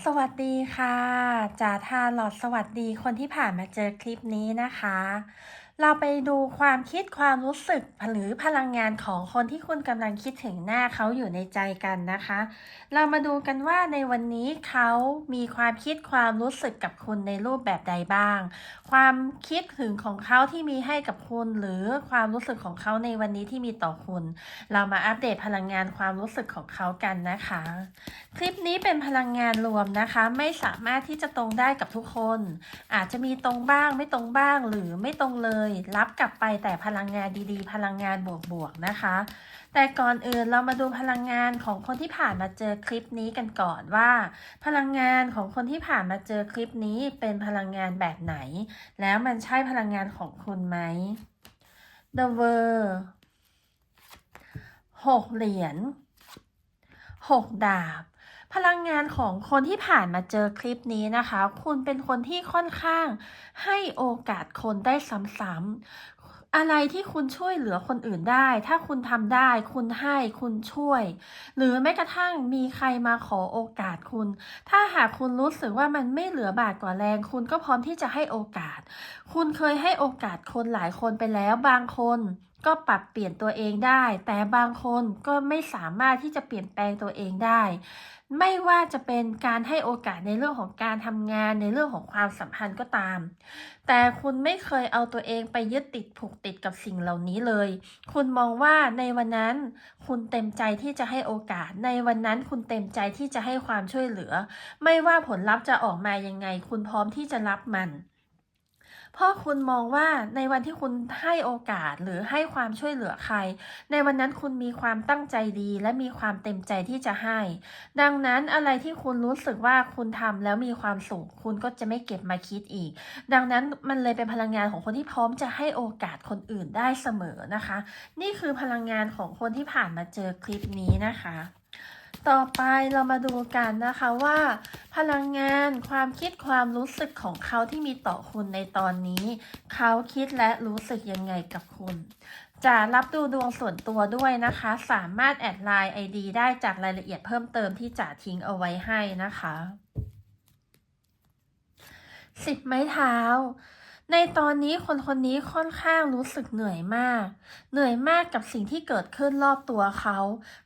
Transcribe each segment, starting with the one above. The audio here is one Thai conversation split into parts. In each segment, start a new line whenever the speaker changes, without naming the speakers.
สวัสดีค่ะจ่าทาหลอดสวัสดีคนที่ผ่านมาเจอคลิปนี้นะคะ เราไปดูความคิดความรู้สึกหรือพลังงานของคนที่คุณกำลังคิดถึงหน้าเขาอยู่ในใจกันนะคะ เรามาดูกันว่าในวันนี้เขามีความคิดความรู้สึกกับคุณในรูปแบบใดบ้าง ความคิดถึงของเขาที่มีให้กับคุณ หรือความรู้สึกของเขาในวันนี้ที่มีต่อคุณ เรามาอัปเดตพลังงานความรู้สึกของเขากันนะคะ คลิปนี้เป็นพลังงานรวมนะคะ ไม่สามารถที่จะตรงได้กับทุกคน อาจจะมีตรงบ้างไม่ตรงบ้างหรือไม่ตรงเลยรับกลับไปแต่พลังงานดีๆ พลังงานบวกๆนะคะ แต่ก่อนอื่นเรามาดูพลังงานของคนที่ผ่านมาเจอคลิปนี้กันก่อนว่า พลังงานของคนที่ผ่านมาเจอคลิปนี้เป็นพลังงานแบบไหน แล้วมันใช่พลังงานของคุณไหม The World หกเหรียญหกดาบ พลังงานของคนที่ผ่านมาเจอคลิปนี้นะคะ คุณเป็นคนที่ค่อนข้างให้โอกาสคนได้ซ้ำๆ อะไรที่คุณช่วยเหลือคนอื่นได้ ถ้าคุณทำได้ คุณให้คุณช่วย หรือแม้กระทั่งมีใครมาขอโอกาสคุณ ถ้าหากคุณรู้สึกว่ามันไม่เหลือบาทกว่าแรง คุณก็พร้อมที่จะให้โอกาส คุณเคยให้โอกาสคนหลายคนไปแล้วบางคน ก็ปรับเปลี่ยนตัวเองได้ แต่บางคนก็ไม่สามารถที่จะเปลี่ยนแปลงตัวเองได้ ไม่ว่าจะเป็นการให้โอกาสในเรื่องของการทำงานในเรื่องของความสัมพันธ์ก็ตาม แต่คุณไม่เคยเอาตัวเองไปยึดติดผูกติดกับสิ่งเหล่านี้เลย คุณมองว่าในวันนั้น คุณเต็มใจที่จะให้โอกาส ในวันนั้นคุณเต็มใจที่จะให้ความช่วยเหลือ ไม่ว่าผลลัพธ์จะออกมายังไง คุณพร้อมที่จะรับมัน เพราะคุณมองว่าในวันที่คุณให้โอกาสหรือให้ความช่วยเหลือใคร ในวันนั้นคุณมีความตั้งใจดี และมีความเต็มใจที่จะให้ ดังนั้นอะไรที่คุณรู้สึกว่าคุณทำแล้วมีความสุขคุณก็จะไม่เก็บมาคิดอีก ดังนั้นมันเลยเป็นพลังงานของคนที่พร้อมจะให้โอกาสคนอื่นได้เสมอนะคะ นี่คือพลังงานของคนที่ผ่านมาเจอคลิปนี้นะคะ ต่อไปเรามาดูกันนะคะว่า พลังงานความคิดความรู้สึกของเขาที่มีต่อคุณในตอนนี้ เขาคิดและรู้สึกยังไงกับคุณ จะรับดูดวงส่วนตัวด้วยนะคะ สามารถแอดไลน์ ID ได้จากรายละเอียดเพิ่มเติมที่จะทิ้งเอาไว้ให้นะคะสิบไม้เท้า ในตอนนี้คนคนนี้ค่อนข้างรู้สึกเหนื่อยมาก เหนื่อยมากกับสิ่งที่เกิดขึ้นรอบตัวเขา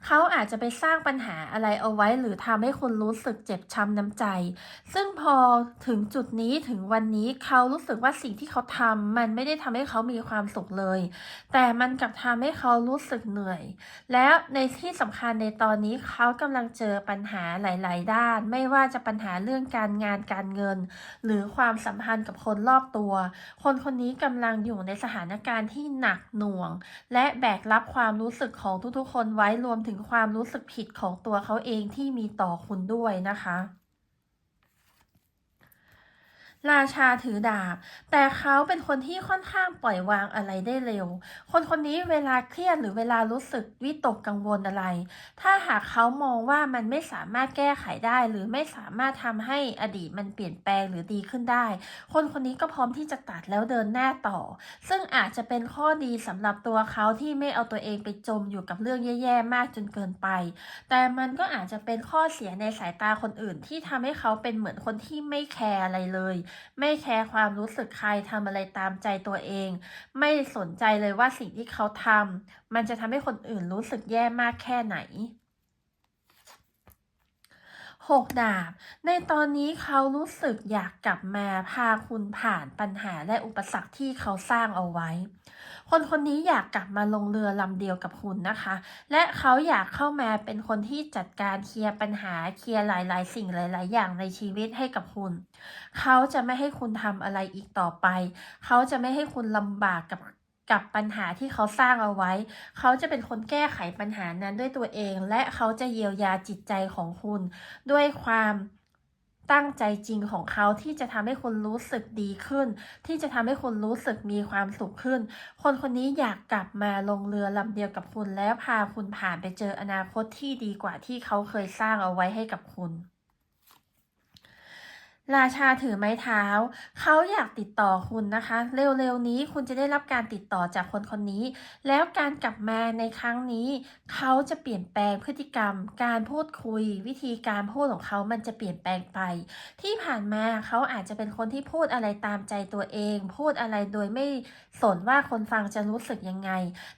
เขาอาจจะไปสร้างปัญหาอะไรเอาไว้ หรือทำให้คุณรู้สึกเจ็บช้ำน้ำใจ ซึ่งพอถึงจุดนี้ถึงวันนี้เขารู้สึกว่าสิ่งที่เขาทำมันไม่ได้ทำให้เขามีความสุขเลย แต่มันกลับทำให้เขารู้สึกเหนื่อย แล้วในที่สำคัญในตอนนี้เขากำลังเจอปัญหาหลาย ๆ ด้าน ไม่ว่าจะปัญหาเรื่องการงานการเงิน หรือความสัมพันธ์กับคนรอบตัวคนคนนี้กำลังอยู่ในสถานการณ์ที่หนักหน่วง และแบกรับความรู้สึกของทุกๆคนไว้รวมถึงความรู้สึกผิดของตัวเขาเองที่มีต่อคุณด้วยนะคะ ราชาถือดาบ แต่เขาเป็นคนที่ค่อนข้างปล่อยวางอะไรได้เร็ว คนคนนี้เวลาเครียดหรือเวลารู้สึกวิตกกังวลอะไร ถ้าหากเขามองว่ามันไม่สามารถแก้ไขได้หรือไม่สามารถทำให้อดีตมันเปลี่ยนแปลงหรือดีขึ้นได้ คนคนนี้ก็พร้อมที่จะตัดแล้วเดินหน้าต่อ ซึ่งอาจจะเป็นข้อดีสำหรับตัวเขาที่ไม่เอาตัวเองไปจมอยู่กับเรื่องแย่ ๆ มากจนเกินไป แต่มันก็อาจจะเป็นข้อเสียในสายตาคนอื่นที่ทำให้เขาเป็นเหมือนคนที่ไม่แคร์อะไรเลยไม่แคร์ความรู้สึกใครทำอะไรตามใจตัวเอง ไม่สนใจเลยว่าสิ่งที่เขาทำมันจะทำให้คนอื่นรู้สึกแย่มากแค่ไหน หกดาบ ในตอนนี้เขารู้สึกอยากกลับมาพาคุณผ่านปัญหาและอุปสรรคที่เขาสร้างเอาไว้ คนคนนี้อยากกลับมาลงเรือลำเดียวกับคุณนะคะ และเขาอยากเข้ามาเป็นคนที่จัดการเคลียร์ปัญหาเคลียร์หลาย ๆ สิ่งหลาย ๆ อย่างในชีวิตให้กับคุณ เขาจะไม่ให้คุณทำอะไรอีกต่อไป เขาจะไม่ให้คุณลำบากกับ กับปัญหาที่เขาสร้างเอาไว้ เขาจะเป็นคนแก้ไขปัญหานั้นด้วยตัวเอง และเขาจะเยียวยาจิตใจของคุณ ด้วยความตั้งใจจริงของเขาที่จะทำให้คุณรู้สึกดีขึ้น ที่จะทำให้คุณรู้สึกมีความสุขขึ้น คนคนนี้อยากกลับมาลงเรือลำเดียวกับคุณแล้วพาคุณผ่านไปเจออนาคตที่ดีกว่าที่เขาเคยสร้างเอาไว้ให้กับคุณ ราชาถือไม้เท้า เขาอยากติดต่อคุณนะคะ เร็วๆนี้คุณจะได้รับการติดต่อจากคนคนนี้ แล้วการกลับมาในครั้งนี้ เขาจะเปลี่ยนแปลงพฤติกรรม การพูดคุย วิธีการพูดของเขามันจะเปลี่ยนแปลงไป ที่ผ่านมาเขาอาจจะเป็นคนที่พูดอะไรตามใจตัวเอง พูดอะไรโดยไม่สนว่าคนฟังจะรู้สึกยังไง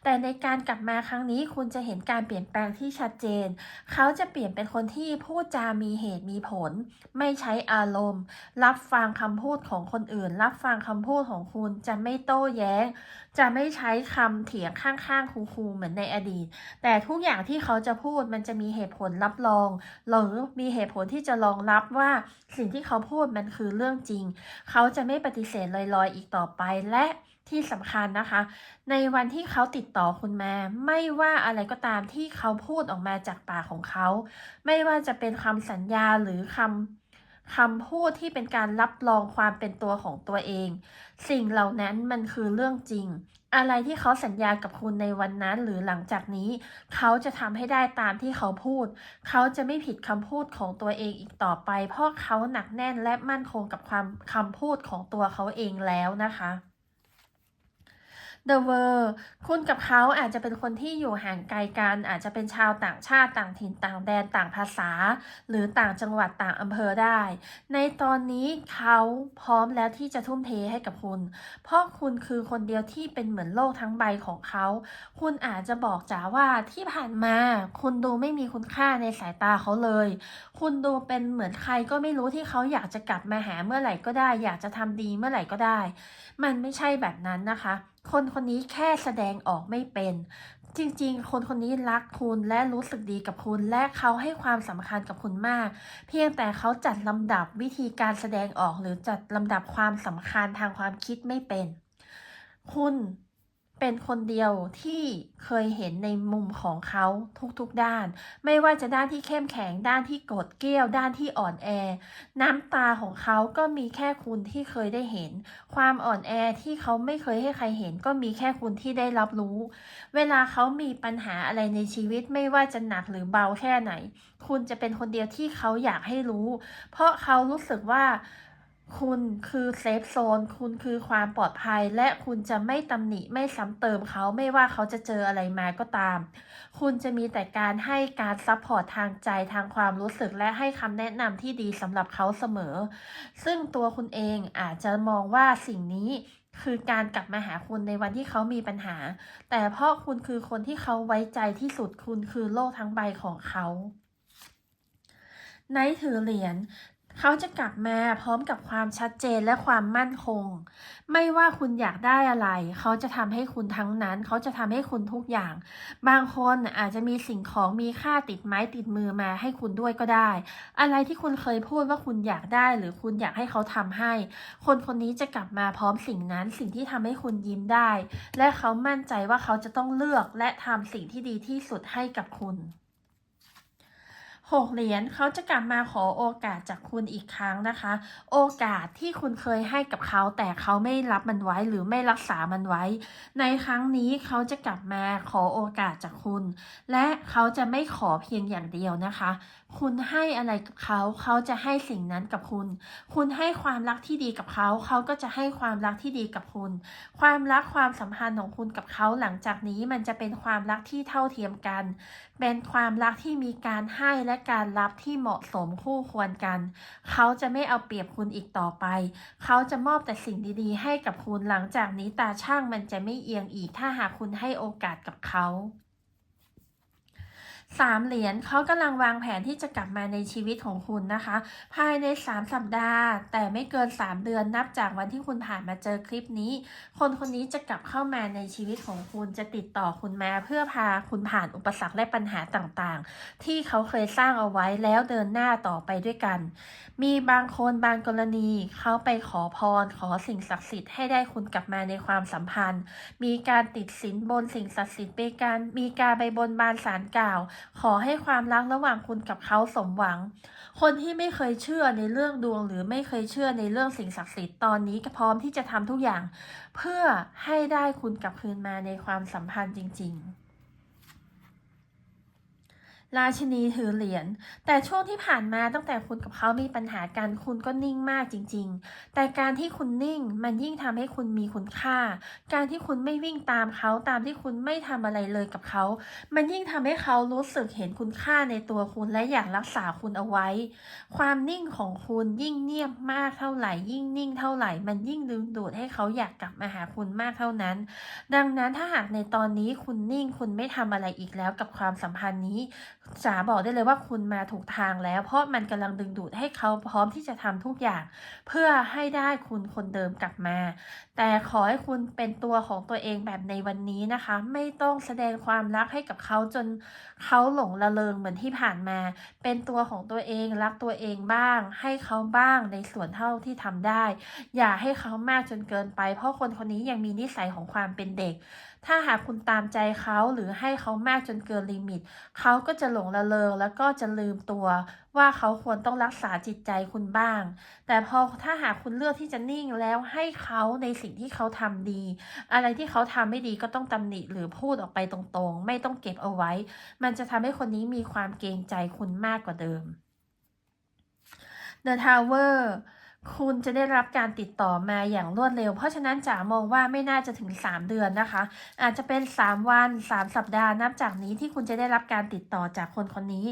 แต่ในการกลับมาครั้งนี้คุณจะเห็นการเปลี่ยนแปลงที่ชัดเจน เขาจะเปลี่ยนเป็นคนที่พูดจามีเหตุมีผล ไม่ใช้อารมณ์รับฟังคำพูดของคนอื่น รับฟังคำพูดของคุณจะไม่โต้แย้ง จะไม่ใช้คำเถียงข้างๆคูๆเหมือนในอดีต แต่ทุกอย่างที่เขาจะพูดมันจะมีเหตุผลรับรองหรือมีเหตุผลที่จะรองรับว่าสิ่งที่เขาพูดมันคือเรื่องจริง เขาจะไม่ปฏิเสธลอยๆ อีกต่อไปและที่สำคัญนะคะ ในวันที่เขาติดต่อคุณมา ไม่ว่าอะไรก็ตามที่เขาพูดออกมาจากปากของเขา ไม่ว่าจะเป็นคำสัญญาหรือคำ คำพูดที่เป็นการรับรองความเป็นตัวของตัวเอง สิ่งเหล่านั้นมันคือเรื่องจริง อะไรที่เขาสัญญากับคุณในวันนั้นหรือหลังจากนี้ เขาจะทำให้ได้ตามที่เขาพูด เขาจะไม่ผิดคำพูดของตัวเองอีกต่อไป เพราะเขาหนักแน่นและมั่นคงกับความคำพูดของตัวเขาเองแล้วนะคะ The World คุณกับเขาอาจจะเป็นคนที่อยู่ห่างไกลกัน อาจจะเป็นชาวต่างชาติต่างถิ่นต่างแดนต่างภาษา หรือต่างจังหวัดต่างอำเภอได้ ในตอนนี้เขาพร้อมแล้วที่จะทุ่มเทให้กับคุณ เพราะคุณคือคนเดียวที่เป็นเหมือนโลกทั้งใบของเขา คุณอาจจะบอกจ๋าว่าที่ผ่านมา คุณดูไม่มีคุณค่าในสายตาเขาเลย คุณดูเป็นเหมือนใครก็ไม่รู้ที่เขาอยากจะกลับมาหาเมื่อไหร่ก็ได้ อยากจะทำดีเมื่อไหร่ก็ได้ มันไม่ใช่แบบนั้นนะคะคนคนนี้แค่แสดงออกไม่เป็น จริงๆ คนคนนี้รักคุณและรู้สึกดีกับคุณ และเขาให้ความสำคัญกับคุณมาก เพียงแต่เขาจัดลำดับวิธีการแสดงออกหรือจัดลำดับความสำคัญทางความคิดไม่เป็น คุณ เป็นคนเดียวที่เคยเห็นในมุมของเขาทุกๆด้าน ไม่ว่าจะด้านที่เข้มแข็งด้านที่โกรธเกรี้ยว ด้านที่อ่อนแอ น้ำตาของเขาก็มีแค่คุณที่เคยได้เห็น ความอ่อนแอที่เขาไม่เคยให้ใครเห็น ก็มีแค่คุณที่ได้รับรู้ เวลาเขามีปัญหาอะไรในชีวิตไม่ว่าจะหนักหรือเบาแค่ไหน คุณจะเป็นคนเดียวที่เขาอยากให้รู้ เพราะเขารู้สึกว่า คุณคือเซฟโซน คุณคือความปลอดภัย และคุณจะไม่ตำหนิไม่ซ้ำเติมเขาไม่ว่าเขาจะเจออะไรมาก็ตาม คุณจะมีแต่การให้การซัพพอร์ตทางใจทางความรู้สึกและให้คำแนะนำที่ดีสำหรับเขาเสมอ ซึ่งตัวคุณเองอาจจะมองว่าสิ่งนี้คือการกลับมาหาคุณในวันที่เขามีปัญหา แต่เพราะคุณคือคนที่เขาไว้ใจที่สุดคุณคือโลกทั้งใบของเขาไนท์ถือเหรียญ เขาจะกลับมาพร้อมกับความชัดเจนและความมั่นคง ไม่ว่าคุณอยากได้อะไร เขาจะทำให้คุณทั้งนั้น เขาจะทำให้คุณทุกอย่าง บางคนอาจจะมีสิ่งของมีค่าติดไม้ติดมือมาให้คุณด้วยก็ได้ อะไรที่คุณเคยพูดว่าคุณอยากได้ หรือคุณอยากให้เขาทำให้ คนคนนี้จะกลับมาพร้อมสิ่งนั้น สิ่งที่ทำให้คุณยิ้มได้ และเขามั่นใจว่าเขาจะต้องเลือกและทำสิ่งที่ดีที่สุดให้กับคุณ หกเหรียญเขาจะกลับมาขอโอกาสจากคุณอีกครั้งนะคะ โอกาสที่คุณเคยให้กับเขาแต่เขาไม่รับมันไว้หรือไม่รักษามันไว้ ในครั้งนี้เขาจะกลับมาขอโอกาสจากคุณ และเขาจะไม่ขอเพียงอย่างเดียวนะคะคุณให้อะไรกับเขา เขาจะให้สิ่งนั้นกับคุณ คุณให้ความรักที่ดีกับเขา เขาก็จะให้ความรักที่ดีกับคุณ ความรักความสัมพันธ์ของคุณกับเขาหลังจากนี้มันจะเป็นความรักที่เท่าเทียมกัน เป็นความรักที่มีการให้และการรับที่เหมาะสมคู่ควรกัน เขาจะไม่เอาเปรียบคุณอีกต่อไป เขาจะมอบแต่สิ่งดีๆ ให้กับคุณหลังจากนี้ตาช่างมันจะไม่เอียงอีกถ้าหากคุณให้โอกาสกับเขา สามเหรียญเขากำลังวางแผนที่จะกลับมาในชีวิตของคุณนะคะ ภายในสามสัปดาห์ แต่ไม่เกินสามเดือนนับจากวันที่คุณผ่านมาเจอคลิปนี้ คนคนนี้จะกลับเข้ามาในชีวิตของคุณจะติดต่อคุณมาเพื่อพาคุณผ่านอุปสรรคและปัญหาต่างๆ ที่เขาเคยสร้างเอาไว้แล้วเดินหน้าต่อไปด้วยกัน มีบางคนบางกรณีเขาไปขอพร ขอสิ่งศักดิ์สิทธิ์ให้ได้คุณกลับมาในความสัมพันธ์ มีการติดสินบนสิ่งศักดิ์สิทธิ์ไปการมีการไปบนบานสารกล่าวขอให้ความรักระหว่างคุณกับเขาสมหวัง คนที่ไม่เคยเชื่อในเรื่องดวง หรือไม่เคยเชื่อในเรื่องสิ่งศักดิ์สิทธิ์ตอนนี้ก็พร้อมที่จะทำทุกอย่าง เพื่อให้ได้คุณกลับคืนมาในความสัมพันธ์จริง ๆ ราชินีถือเหรียญ แต่ช่วงที่ผ่านมาตั้งแต่คุณกับเขามีปัญหากันคุณก็นิ่งมากจริง ๆ แต่การที่คุณนิ่งมันยิ่งทำให้คุณมีคุณค่า การที่คุณไม่วิ่งตามเขาตามที่คุณไม่ทำอะไรเลยกับเขา มันยิ่งทำให้เขารู้สึกเห็นคุณค่าในตัวคุณและอยากรักษาคุณเอาไว้ ความนิ่งของคุณยิ่งเงียบมากเท่าไหร่ ยิ่งนิ่งเท่าไหร่ มันยิ่งดึงดูดให้เขาอยากกลับมาหาคุณมากเท่านั้น ดังนั้นถ้าหากในตอนนี้คุณนิ่งคุณไม่ทำอะไรอีกแล้วกับความสัมพันธ์นี้ จ๋าบอกได้เลยว่าคุณมาถูกทางแล้ว เพราะมันกำลังดึงดูดให้เขาพร้อมที่จะทำทุกอย่าง เพื่อให้ได้คุณคนเดิมกลับมา แต่ขอให้คุณเป็นตัวของตัวเองแบบในวันนี้นะคะ ไม่ต้องแสดงความรักให้กับเขาจนเขาหลงละเลงเหมือนที่ผ่านมา เป็นตัวของตัวเองรักตัวเองบ้าง ให้เขาบ้างในส่วนเท่าที่ทำได้ อย่าให้เขามากจนเกินไป เพราะคนคนนี้ยังมีนิสัยของความเป็นเด็กถ้าหากคุณตามใจเขาหรือให้เขามากจนเกินลิมิต เขาก็จะหลงละเลงแล้วก็จะลืมตัว ว่าเขาควรต้องรักษาจิตใจคุณบ้าง แต่พอถ้าหากคุณเลือกที่จะนิ่งแล้วให้เขาในสิ่งที่เขาทำดี อะไรที่เขาทำไม่ดีก็ต้องตำหนิหรือพูดออกไปตรงๆ ไม่ต้องเก็บเอาไว้ มันจะทำให้คนนี้มีความเกรงใจคุณมากกว่าเดิม The Tower คุณจะได้รับการติดต่อมาอย่างรวดเร็ว เพราะฉะนั้นจ๋ามองว่าไม่น่าจะถึง 3 เดือนนะคะ อาจจะเป็น 3 วัน 3 สัปดาห์นับจากนี้ที่คุณจะได้รับการติดต่อจากคนคนนี้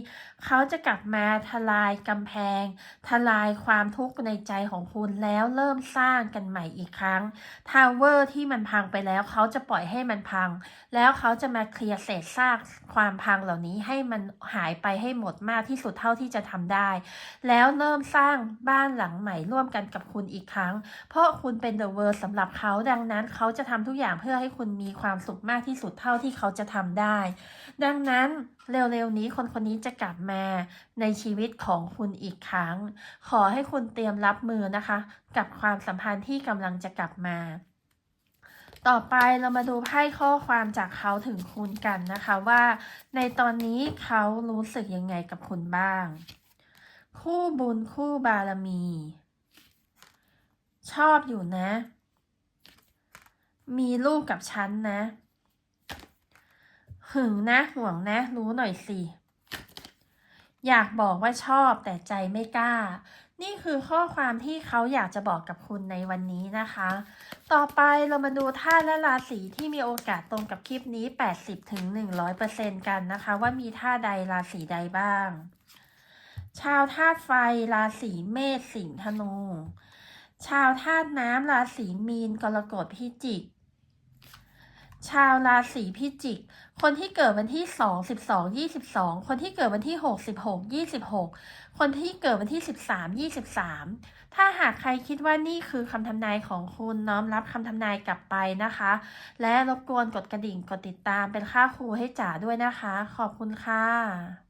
เขาจะกลับมาทลายกำแพง ทลายความทุกข์ในใจของคุณแล้วเริ่มสร้างกันใหม่อีกครั้งทาวเวอร์ที่มันพังไปแล้ว เขาจะปล่อยให้มันพัง แล้วเขาจะมาเคลียร์เศษซากความพังเหล่านี้ให้มันหายไปให้หมดมากที่สุดเท่าที่จะทำได้ แล้วเริ่มสร้างบ้านหลังใหม่ร่วมกันกับคุณอีกครั้ง เพราะคุณเป็นเดอะเวิร์สำหรับเขาดังนั้นเขาจะทำทุกอย่างเพื่อให้คุณมีความสุขมากที่สุดเท่าที่เขาจะทำได้ ดังนั้นเร็วๆนี้คนคนนี้จะกลับมาในชีวิตของคุณอีกครั้ง ขอให้คุณเตรียมรับมือนะคะ กับความสัมพันธ์ที่กำลังจะกลับมา ต่อไปเรามาดูไพ่ข้อความจากเขาถึงคุณกันนะคะว่า ในตอนนี้เขารู้สึกยังไงกับคุณบ้าง คู่บุญคู่บารมี ชอบอยู่นะ มีลูกกับฉันนะ หึงนะห่วงนะ รู้หน่อยสิ อยากบอกว่าชอบแต่ใจไม่กล้า นี่คือข้อความที่เขาอยากจะบอกกับคุณในวันนี้นะคะ ต่อไปเรามาดูธาตุและราศีที่มีโอกาสตรงกับคลิปนี้ 80ถึง100%กันนะคะ ว่ามีธาตุใดราศีใดบ้าง ชาวธาตุไฟราศีเมษสิงห์ธนู ชาวธาตุน้ำราศีมีนกรกฎพิจิก ชาวราศีพิจิก คนที่เกิดวันที่2 12 22คนที่เกิดวันที่6 16 26คนที่เกิดวันที่13 23ถ้าหากใครคิดว่านี่คือคำทำนายของคุณน้อมรับคำทำนายกลับไปนะคะ และรบกวนกดกระดิ่งกดติดตามเป็นค่าครูให้จ๋าด้วยนะคะ ขอบคุณค่ะ